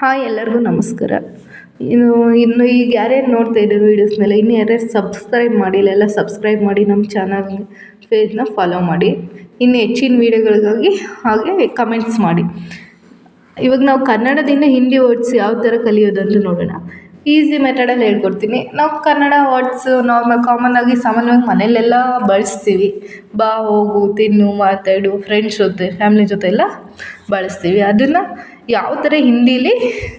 Hi ಎಲ್ಲರಿಗೂ ನಮಸ್ಕಾರ. ಇನ್ನು ಇನ್ನು ಈಗ ಯಾರ್ಯಾರು ನೋಡ್ತಾ ಇದ್ದೀರಿ ವೀಡಿಯೋಸ್ನೆಲ್ಲ ಇನ್ನು ಯಾರ್ಯಾರು ಸಬ್ಸ್ಕ್ರೈಬ್ ಮಾಡಿಲ್ಲ ಎಲ್ಲ ಸಬ್ಸ್ಕ್ರೈಬ್ ಮಾಡಿ ನಮ್ಮ ಚಾನಲ್ ಪೇಜ್ನ ಫಾಲೋ ಮಾಡಿ. ಇನ್ನು ಹೆಚ್ಚಿನ ವೀಡಿಯೋಗಳಿಗಾಗಿ ಹಾಗೆ ಕಮೆಂಟ್ಸ್ ಮಾಡಿ. ಇವಾಗ ನಾವು ಕನ್ನಡದಿಂದ ಹಿಂದಿ ವರ್ಡ್ಸ್ ಯಾವ ಥರ ಕಲಿಯೋದಂತ ನೋಡೋಣ. ಈಸಿ ಮೆಥಡಲ್ಲಿ ಹೇಳ್ಕೊಡ್ತೀನಿ. ನಾವು ಕನ್ನಡ ವರ್ಡ್ಸ್ ನಾರ್ಮಲ್ ಆಗಿ ಸಾಮಾನ್ಯವಾಗಿ ಮನೆಯಲ್ಲೆಲ್ಲ ಬಳಸ್ತೀವಿ. ಬಾ, ಹೋಗು, ತಿನ್ನು, ಮಾತಾಡು ಫ್ರೆಂಡ್ಸ್ ಜೊತೆ ಫ್ಯಾಮ್ಲಿ ಜೊತೆ ಎಲ್ಲ ಬಳಸ್ತೀವಿ. ಅದನ್ನು ಯಾವ ಥರ ಹಿಂದೀಲಿ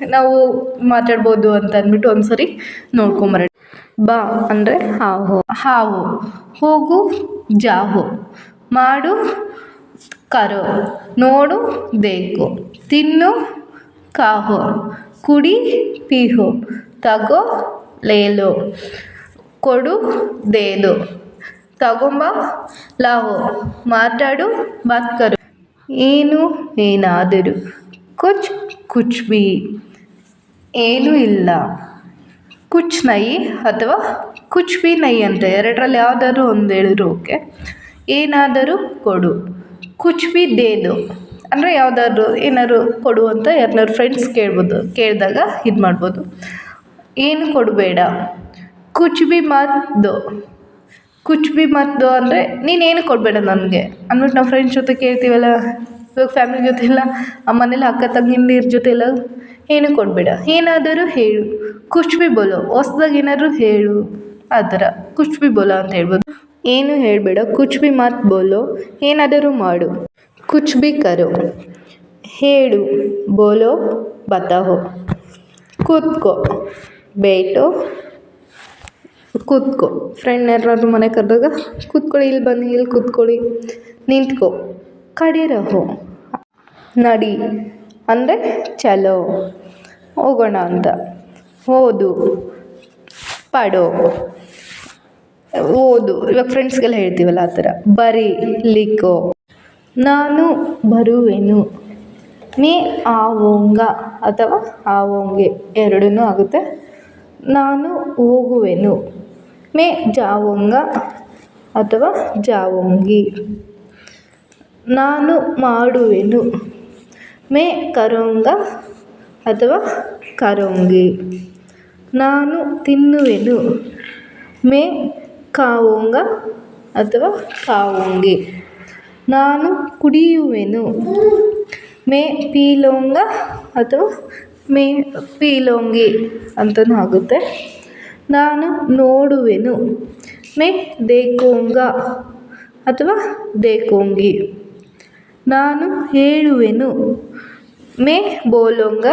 ನಾವು ಮಾತಾಡ್ಬೋದು ಅಂತ ಅಂದ್ಬಿಟ್ಟು ಒಂದು ಸರಿ ನೋಡ್ಕೊಂಬರೋಣ. ಬಾ ಅಂದರೆ ಹಾವು. ಹಾವು. ಹೋಗು, ಜಾಹು. ಮಾಡು, ಕರೋ. ನೋಡು ಬೇಕು ತಿನ್ನು, ಕಾಹು. ಕುಡಿ, ಪೀಹು. ತಗೋ ಲೇಲು, ಕೊಡು ದೇಲು. ತಗೊಂಬ ಲಾವು ಮಾತಾಡು ಬಾತ್ಕರು ಏನು ಏನಾದರೂ ಕುಚ್ ಕುಚ್ ಬಿ. ಏನೂ ಇಲ್ಲ. ಕುಚ್ ನೈ ಅಥವಾ ಕುಚ್ ಬಿ ನೈ ಅಂತ ಎರಡರಲ್ಲಿ ಯಾವುದಾದ್ರೂ ಒಂದು ಹೇಳಿದ್ರು, ಓಕೆ? ಏನಾದರೂ ಕೊಡು. ಕುಚ್ ಬಿ ದೇದು ಅಂದರೆ ಯಾವುದಾದ್ರು ಏನಾದ್ರು ಕೊಡು ಅಂತ ಯಾರನ್ನಾರು ಫ್ರೆಂಡ್ಸ್ ಕೇಳ್ಬೋದು, ಕೇಳಿದಾಗ ಇದು ಮಾಡ್ಬೋದು ಏನು ಕೊಡಬೇಡ? ಕುಚ್ ಬಿ ಮತ್ ದೋ. ಕುಚ್ ಬಿ ಮತ್ ಅಂದರೆ ನೀನೇನು ಕೊಡಬೇಡ ನನಗೆ? ಅಂದ್ಬಿಟ್ಟು ನಾವು ಫ್ರೆಂಡ್ಸ್ ಜೊತೆ ಕೇಳ್ತೀವಲ್ಲ, ಇವಾಗ ಫ್ಯಾಮಿಲಿ ಜೊತೆ ಎಲ್ಲ ಮನೇಲಿ ಅಕ್ಕ ತಂಗಿಂದಿರ ಜೊತೆ ಎಲ್ಲ ಏನು ಕೊಡಬೇಡ? ಏನಾದರೂ ಹೇಳು. ಕುಚ್ ಬಿ ಬೋಲೋ, ಹೊಸ್ದಾಗಿ ಏನಾದರೂ ಹೇಳು. ಆ ಥರ. ಕುಚ್ ಬಿ ಬೋಲೋ ಅಂತ ಹೇಳ್ಬೋದು. ಏನು ಹೇಳಬೇಡ, ಕುಚ್ ಬಿ ಮತ್ ಬೋಲೋ, ಏನಾದರೂ ಮಾಡು. ಕುಚ್ ಬಿ ಕರೋ. ಹೇಳು, ಬೋಲೋ, ಬತಾಹೋ. ಕೂತ್ಕೋ. ಬೇಟೋ. ಕೂತ್ಕೋ. ಫ್ರೆಂಡ್ ಯಾರಾದ್ರೂ ಮನೆ ಕರೆದಾಗ, ಕೂತ್ಕೊಳ್ಳಿ, ಇಲ್ಲಿ ಬನ್ನಿ, ಇಲ್ಲಿ ಕೂತ್ಕೊಳ್ಳಿ. ನಿಂತ್ಕೋ. ಕಡೆ ನಡಿ. ಅಂದರೆ ಚಲೋ. ಹೋಗೋಣ ಅಂತ. ಓದು. ಪಡೋ. ಓದು. ಇವಾಗ ಫ್ರೆಂಡ್ಸ್ಗೆಲ್ಲ ಹೇಳ್ತೀವಲ್ಲ ಆ ಥರ. ಬರಿ, ಲಿಕ್ಕೋ. ನಾನು ಬರುವೆನು. ನೀ ಆವೂಂಗ ಅಥವಾ ಆವೋಂಗೆ. ಎರಡೂ ಆಗುತ್ತೆ. ನಾನು ಹೋಗುವೆನು. ಮೇ ಜಾವೊಂಗ ಅಥವಾ ಜಾವೊಂಗಿ. ನಾನು ಮಾಡುವೆನು. ಮೇ ಕರೋಂಗ ಅಥವಾ ಕರೋಂಗಿ. ನಾನು ತಿನ್ನುವೆನು. ಮೇ ಕಾವೊಂಗ ಅಥವಾ ಕಾವೊಂಗಿ. ನಾನು ಕುಡಿಯುವೆನು. ಮೇ ಪೀಲೋಂಗ ಅಥವಾ ಮೇ ಪೀಲೋಂಗಿ ಅಂತಲೂ ಆಗುತ್ತೆ. ನಾನು ನೋಡುವೆನು. ಮೇ ದೇಕೋಂಗ ಅಥವಾ ದೇಕೋಂಗಿ. ನಾನು ಹೇಳುವೆನು. ಮೇ ಬೋಲೂಂಗ.